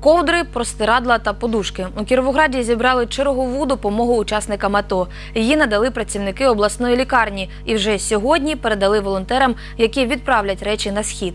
Ковдри, простирадла та подушки. У Кіровограді зібрали чергову допомогу учасникам АТО. Її надали працівники обласної лікарні і вже сьогодні передали волонтерам, які відправлять речі на схід.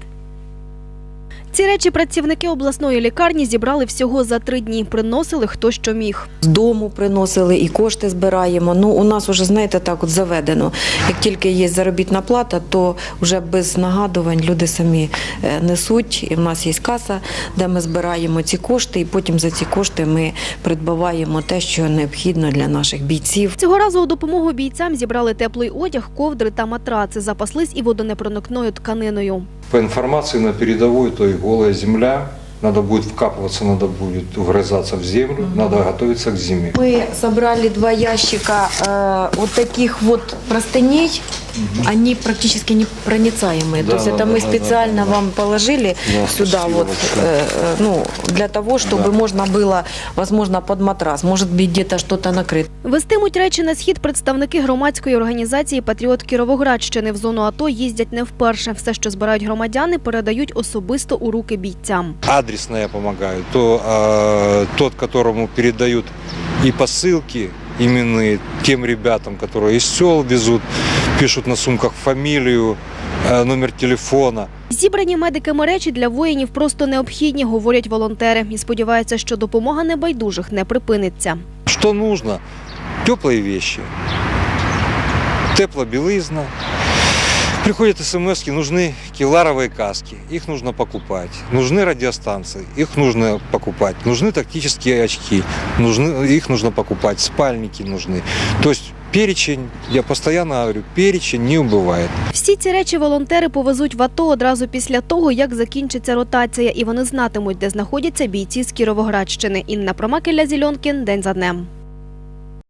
Ці речі працівники обласної лікарні зібрали всього за три дні. Приносили хто що міг. З дому приносили і кошти збираємо. Ну, у нас вже, знаєте, так от заведено. Як тільки є заробітна плата, то вже без нагадувань люди самі е, несуть. І в нас є каса, де ми збираємо ці кошти, і потім за ці кошти ми придбаваємо те, що необхідно для наших бійців. Цього разу у допомогу бійцям зібрали теплий одяг, ковдри та матраци. Запаслись і водонепроникною тканиною По информации на передовой, то и голая земля, надо будет вкапываться, надо будет вгрызаться в землю, надо готовиться к зиме. Мы собрали два ящика э, вот таких вот простыней. Они практически непроницаемые. Да, То есть да, это да, мы да, специально да, да. вам положили Да, сюда спасибо вот, большое. э, э, ну, для того, чтобы Да. можно было, возможно, под матрас, может быть, где-то что-то накрыто. Вестимуть речі на схід представники громадської організації Патріот Кіровоградщини. В зону АТО їздять не вперше. Все, що збирають громадяни, передають особисто у руки бійцям. Адресно я помогаю. То э, тот, которому передают и посылки именные тем ребятам, которые из сел везут, пишут на сумках фамилию, э, номер телефона. Зібрані медиками речі для воїнів просто необхідні, говорять волонтери. І сподіваються, що допомога небайдужих не припиниться. Что нужно? Теплые вещи, теплобелизна. Приходят смс нужны кевларовые каски, их нужно покупать. Нужны радиостанции, их нужно покупать. Нужны тактические очки, нужны, их нужно покупать. Спальники нужны. То есть перечень, я постоянно говорю, перечень не убывает. Всі ці речі волонтери повезуть в АТО одразу після того, як закінчиться ротація, і вони знатимуть, де знаходяться бійці з Кіровоградщини. Інна Промакеля Зільонкін день за днем.